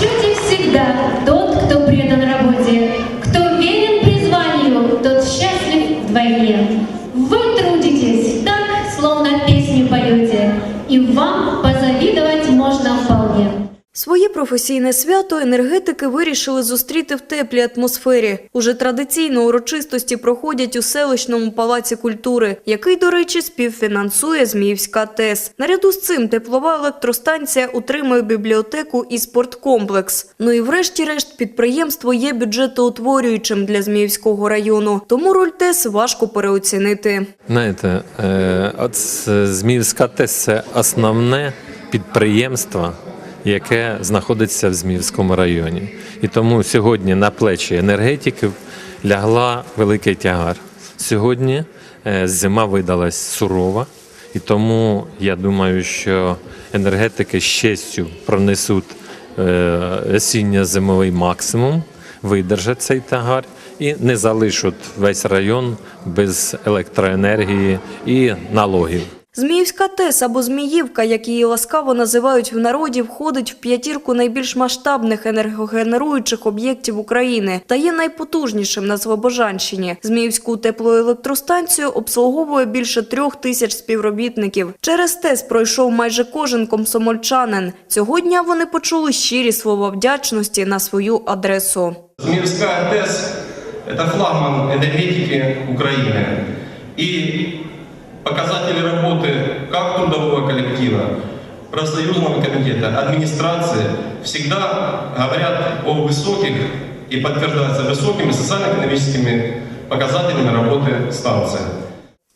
зачете всегда тот, кто предан работе, кто верен призванию, тот счастлив вдвойне. Вы трудитесь так, словно песни поете, и вам. Своє професійне свято енергетики вирішили зустріти в теплій атмосфері. Уже традиційно урочистості проходять у селищному палаці культури, який, до речі, співфінансує Зміївська ТЕС. Наряду з цим теплова електростанція утримує бібліотеку і спорткомплекс. Ну і врешті-решт підприємство є бюджетоутворюючим для Зміївського району, тому роль ТЕС важко переоцінити. Знаєте, е, от Зміївська ТЕС це основне підприємство, яке знаходиться в Зміївському районі. І тому сьогодні на плечі енергетиків лягла великий тягар. Сьогодні е, зима видалась сурова, і тому я думаю, що енергетики з честю пронесуть е, осінньо-зимовий максимум, видержать цей тягар і не залишать весь район без електроенергії і налогів. Зміївська ТЕС або Зміївка, як її ласкаво називають в народі, входить в п'ятірку найбільш масштабних енергогенеруючих об'єктів України та є найпотужнішим на Слобожанщині. Зміївську теплоелектростанцію обслуговує більше трьох тисяч співробітників. Через ТЕС пройшов майже кожен комсомольчанин. Цього дня вони почули щирі слова вдячності на свою адресу. Змеевская ТЭС – это флагман энергетики Украины. И показатели работы как трудового коллектива, профсоюзного комитета, администрации всегда говорят о высоких и подтверждаются высокими социально-экономическими показателями работы станции.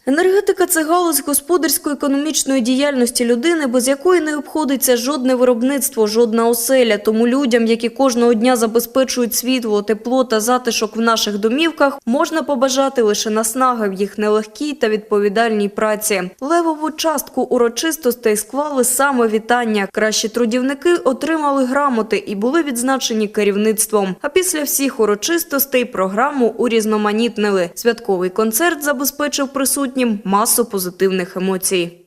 Енергетика це галузь господарсько-економічної діяльності людини, без якої не обходиться жодне виробництво, жодна оселя. Тому людям, які кожного дня забезпечують світло, тепло та затишок в наших домівках, можна побажати лише наснаги в їх нелегкій та відповідальній праці. Левову частку урочистостей склали саме вітання. Кращі трудівники отримали грамоти і були відзначені керівництвом. А після всіх урочистостей програму урізноманітнили. Святковий концерт забезпечив присутнім масу позитивних емоцій.